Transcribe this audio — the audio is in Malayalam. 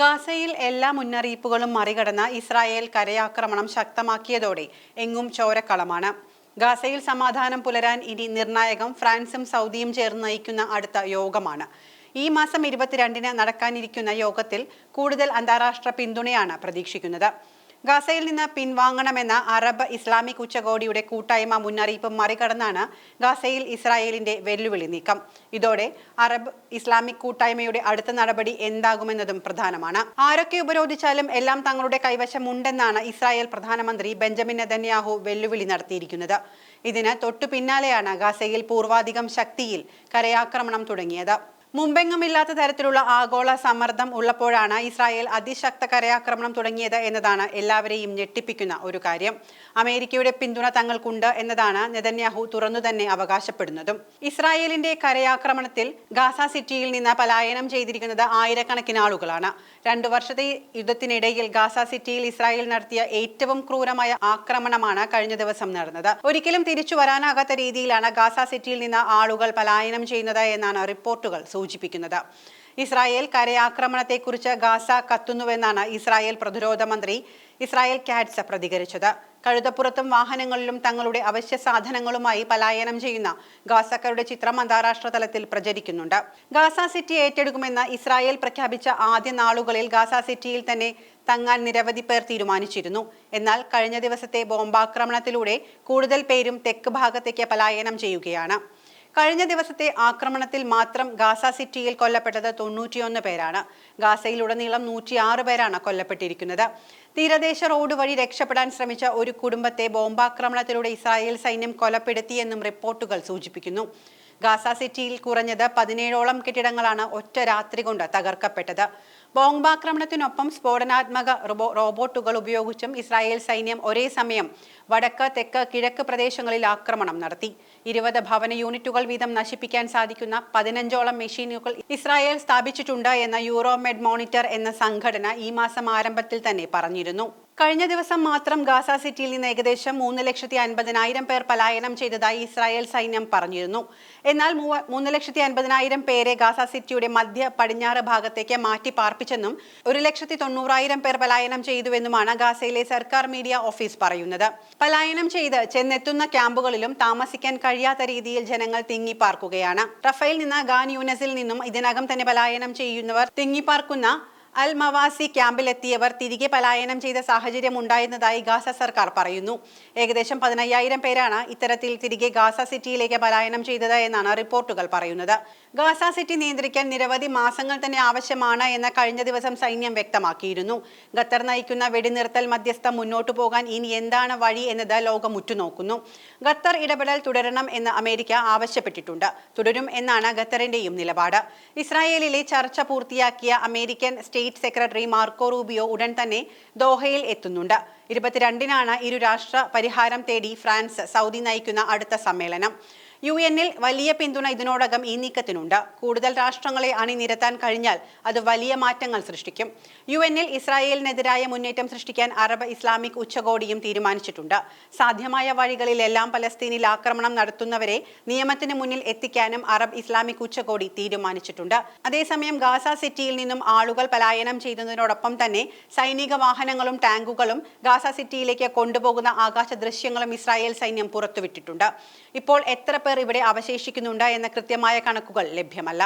ഗാസയിൽ എല്ലാ മുന്നറിയിപ്പുകളും മറികടന്ന് ഇസ്രായേൽ കരയാക്രമണം ശക്തമാക്കിയതോടെ എങ്ങും ചോരക്കളമാണ്. ഗാസയിൽ സമാധാനം പുലരാൻ ഇനി നിർണായകം ഫ്രാൻസും സൗദിയും ചേർന്ന് നയിക്കുന്ന അടുത്ത യോഗമാണ്. ഈ മാസം ഇരുപത്തിരണ്ടിന് നടക്കാനിരിക്കുന്ന യോഗത്തിൽ കൂടുതൽ അന്താരാഷ്ട്ര പിന്തുണയാണ് പ്രതീക്ഷിക്കുന്നത്. ഗാസയിൽ നിന്ന് പിൻവാങ്ങണമെന്ന അറബ് ഇസ്ലാമിക് ഉച്ചകോടിയുടെ കൂട്ടായ്മ മുന്നറിയിപ്പ് മറികടന്നാണ് ഗാസയിൽ ഇസ്രായേലിന്റെ വെല്ലുവിളി നീക്കം. ഇതോടെ അറബ് ഇസ്ലാമിക് കൂട്ടായ്മയുടെ അടുത്ത നടപടി എന്താകുമെന്നതും പ്രധാനമാണ്. ആരൊക്കെ ഉപരോധിച്ചാലും എല്ലാം തങ്ങളുടെ കൈവശമുണ്ടെന്നാണ് ഇസ്രായേൽ പ്രധാനമന്ത്രി ബെഞ്ചമിൻ നെതന്യാഹു വെല്ലുവിളി നടത്തിയിരിക്കുന്നത്. ഇതിന് തൊട്ടു പിന്നാലെയാണ് ഗാസയിൽ പൂർവാധികം ശക്തിയിൽ കരയാക്രമണം തുടങ്ങിയത്. മുമ്പെങ്ങുമില്ലാത്ത തരത്തിലുള്ള ആഗോള സമ്മർദ്ദം ഉള്ളപ്പോഴാണ് ഇസ്രായേൽ അതിശക്ത കരയാക്രമണം തുടങ്ങിയത് എന്നതാണ് എല്ലാവരെയും ഞെട്ടിപ്പിക്കുന്ന ഒരു കാര്യം. അമേരിക്കയുടെ പിന്തുണ തങ്ങൾക്കുണ്ട് എന്നതാണ് നെതന്യാഹു തുറന്നു തന്നെ അവകാശപ്പെടുന്നതും. ഇസ്രായേലിന്റെ കരയാക്രമണത്തിൽ ഗാസ സിറ്റിയിൽ നിന്ന് പലായനം ചെയ്തിരിക്കുന്നത് ആയിരക്കണക്കിന് ആളുകളാണ്. രണ്ടു വർഷത്തെ യുദ്ധത്തിനിടയിൽ ഗാസ സിറ്റിയിൽ ഇസ്രായേൽ നടത്തിയ ഏറ്റവും ക്രൂരമായ ആക്രമണമാണ് കഴിഞ്ഞ ദിവസം നടന്നത്. ഒരിക്കലും തിരിച്ചു വരാനാകാത്ത രീതിയിലാണ് ഗാസ സിറ്റിയിൽ നിന്ന് ആളുകൾ പലായനം ചെയ്യുന്നത് എന്നാണ് റിപ്പോർട്ടുകൾ സൂചിപ്പിക്കുന്നത്. ഇസ്രായേൽ കരയാക്രമണത്തെക്കുറിച്ച് ഗാസ കത്തുന്നുവെന്നാണ് ഇസ്രായേൽ പ്രതിരോധ മന്ത്രി ഇസ്രായേൽ കാറ്റ്സ് പ്രതികരിച്ചത്. കഴുതപ്പുറത്തും വാഹനങ്ങളിലും തങ്ങളുടെ അവശ്യ സാധനങ്ങളുമായി പലായനം ചെയ്യുന്ന ഗാസക്കാരുടെ ചിത്രം അന്താരാഷ്ട്ര തലത്തിൽ പ്രചരിക്കുന്നുണ്ട്. ഗാസ സിറ്റി ഏറ്റെടുക്കുമെന്ന് ഇസ്രായേൽ പ്രഖ്യാപിച്ച ആദ്യ നാളുകളിൽ ഗാസ സിറ്റിയിൽ തന്നെ തങ്ങാൻ നിരവധി പേർ തീരുമാനിച്ചിരുന്നു. എന്നാൽ കഴിഞ്ഞ ദിവസത്തെ ബോംബാക്രമണത്തിലൂടെ കൂടുതൽ പേരും തെക്ക് ഭാഗത്തേക്ക് പലായനം ചെയ്യുകയാണ്. കഴിഞ്ഞ ദിവസത്തെ ആക്രമണത്തിൽ മാത്രം ഗാസ സിറ്റിയിൽ കൊല്ലപ്പെട്ടത് തൊണ്ണൂറ്റിയൊന്ന് പേരാണ്. ഗാസയിലുടനീളം നൂറ്റിയാറ് പേരാണ് കൊല്ലപ്പെട്ടിരിക്കുന്നത്. തീരദേശ റോഡ് വഴി രക്ഷപ്പെടാൻ ശ്രമിച്ച ഒരു കുടുംബത്തെ ബോംബാക്രമണത്തിലൂടെ ഇസ്രായേൽ സൈന്യം കൊലപ്പെടുത്തിയെന്നും റിപ്പോർട്ടുകൾ സൂചിപ്പിക്കുന്നു. ഗാസ സിറ്റിയിൽ കുറഞ്ഞത് പതിനേഴോളം കെട്ടിടങ്ങളാണ് ഒറ്റ രാത്രി കൊണ്ട് തകർക്കപ്പെട്ടത്. ബോംബാക്രമണത്തിനൊപ്പം സ്ഫോടനാത്മക റോബോ റോബോട്ടുകൾ ഉപയോഗിച്ചും ഇസ്രായേൽ സൈന്യം ഒരേ സമയം വടക്ക് തെക്ക് കിഴക്ക് പ്രദേശങ്ങളിൽ ആക്രമണം നടത്തി. ഇരുപത് ഭവന യൂണിറ്റുകൾ വീതം നശിപ്പിക്കാൻ സാധിക്കുന്ന പതിനഞ്ചോളം മെഷീനുകൾ ഇസ്രായേൽ സ്ഥാപിച്ചിട്ടുണ്ട് എന്ന യൂറോമെഡ് മോണിറ്റർ എന്ന സംഘടന ഈ മാസം ആരംഭത്തിൽ തന്നെ പറഞ്ഞിരുന്നു. കഴിഞ്ഞ ദിവസം മാത്രം ഗാസ സിറ്റിയിൽ നിന്ന് ഏകദേശം മൂന്ന് ലക്ഷത്തി അൻപതിനായിരം പേർ പലായനം ചെയ്തതായി ഇസ്രായേൽ സൈന്യം പറഞ്ഞിരുന്നു. എന്നാൽ മൂന്ന് ലക്ഷത്തി അൻപതിനായിരം പേരെ ഗാസ സിറ്റിയുടെ മധ്യ പടിഞ്ഞാറ് ഭാഗത്തേക്ക് മാറ്റി പാർപ്പിച്ചെന്നും ഒരു ലക്ഷത്തി തൊണ്ണൂറായിരം പേർ പലായനം ചെയ്തുവെന്നുമാണ് ഗാസയിലെ സർക്കാർ മീഡിയ ഓഫീസ് പറയുന്നത്. പലായനം ചെയ്ത് ചെന്നെത്തുന്ന ക്യാമ്പുകളിലും താമസിക്കാൻ കഴിയാത്ത രീതിയിൽ ജനങ്ങൾ തിങ്ങിപ്പാർക്കുകയാണ്. റഫേൽ നിന്ന് ഗാൻ യൂനസിൽ നിന്നും ഇതിനകം തന്നെ പലായനം ചെയ്യുന്നവർ തിങ്ങിപ്പാർക്കുന്ന അൽ മവാസി ക്യാമ്പിലെത്തിയവർ തിരികെ പലായനം ചെയ്ത സാഹചര്യം ഉണ്ടായിരുന്നതായി ഗാസ സർക്കാർ പറയുന്നു. ഏകദേശം പതിനയ്യായിരം പേരാണ് ഇത്തരത്തിൽ തിരികെ ഗാസ സിറ്റിയിലേക്ക് പലായനം ചെയ്തത് എന്നാണ് റിപ്പോർട്ടുകൾ പറയുന്നത്. ഗാസ സിറ്റി നിയന്ത്രിക്കാൻ നിരവധി മാസങ്ങൾ തന്നെ ആവശ്യമാണ് എന്ന് കഴിഞ്ഞ ദിവസം സൈന്യം വ്യക്തമാക്കിയിരുന്നു. ഖത്തർ നയിക്കുന്ന വെടിനിർത്തൽ മധ്യസ്ഥം മുന്നോട്ടു പോകാൻ ഇനി എന്താണ് വഴി എന്നത് ലോകം ഉറ്റുനോക്കുന്നു. ഖത്തർ ഇടപെടൽ തുടരണം എന്ന് അമേരിക്ക ആവശ്യപ്പെട്ടിട്ടുണ്ട്. തുടരും എന്നാണ് ഖത്തറിന്റെയും നിലപാട്. ഇസ്രായേലിലെ ചർച്ച പൂർത്തിയാക്കിയ American state secretary Marco Rubio ഉടൻ തന്നെ ദോഹയിൽ എത്തുന്നുണ്ട്. ഇരുപത്തിരണ്ടിനാണ് ഇരു രാഷ്ട്ര പരിഹാരം തേടി ഫ്രാൻസ് സൗദി നയിക്കുന്ന അടുത്ത സമ്മേളനം. യു എന്നിൽ വലിയ പിന്തുണ ഇതിനോടകം ഈ നീക്കത്തിനുണ്ട്. കൂടുതൽ രാഷ്ട്രങ്ങളെ അണിനിരത്താൻ കഴിഞ്ഞാൽ അത് വലിയ മാറ്റങ്ങൾ സൃഷ്ടിക്കും. യു എന്നിൽ ഇസ്രായേലിനെതിരായ മുന്നേറ്റം സൃഷ്ടിക്കാൻ അറബ് ഇസ്ലാമിക് ഉച്ചകോടിയും തീരുമാനിച്ചിട്ടുണ്ട്. സാധ്യമായ വഴികളിലെല്ലാം പലസ്തീനിൽ ആക്രമണം നടത്തുന്നവരെ നിയമത്തിന് മുന്നിൽ എത്തിക്കാനും അറബ് ഇസ്ലാമിക് ഉച്ചകോടി തീരുമാനിച്ചിട്ടുണ്ട്. അതേസമയം ഗാസ സിറ്റിയിൽ നിന്നും ആളുകൾ പലായനം ചെയ്യുന്നതിനോടൊപ്പം തന്നെ സൈനിക വാഹനങ്ങളും ടാങ്കുകളും ഗാസ സിറ്റിയിലേക്ക് കൊണ്ടുപോകുന്ന ആകാശ ദൃശ്യങ്ങളും ഇസ്രായേൽ സൈന്യം പുറത്തുവിട്ടിട്ടുണ്ട്. ഇപ്പോൾ എത്ര പേർ ഇവിടെ അവശേഷിക്കുന്നുണ്ട് എന്ന കൃത്യമായ കണക്കുകൾ ലഭ്യമല്ല.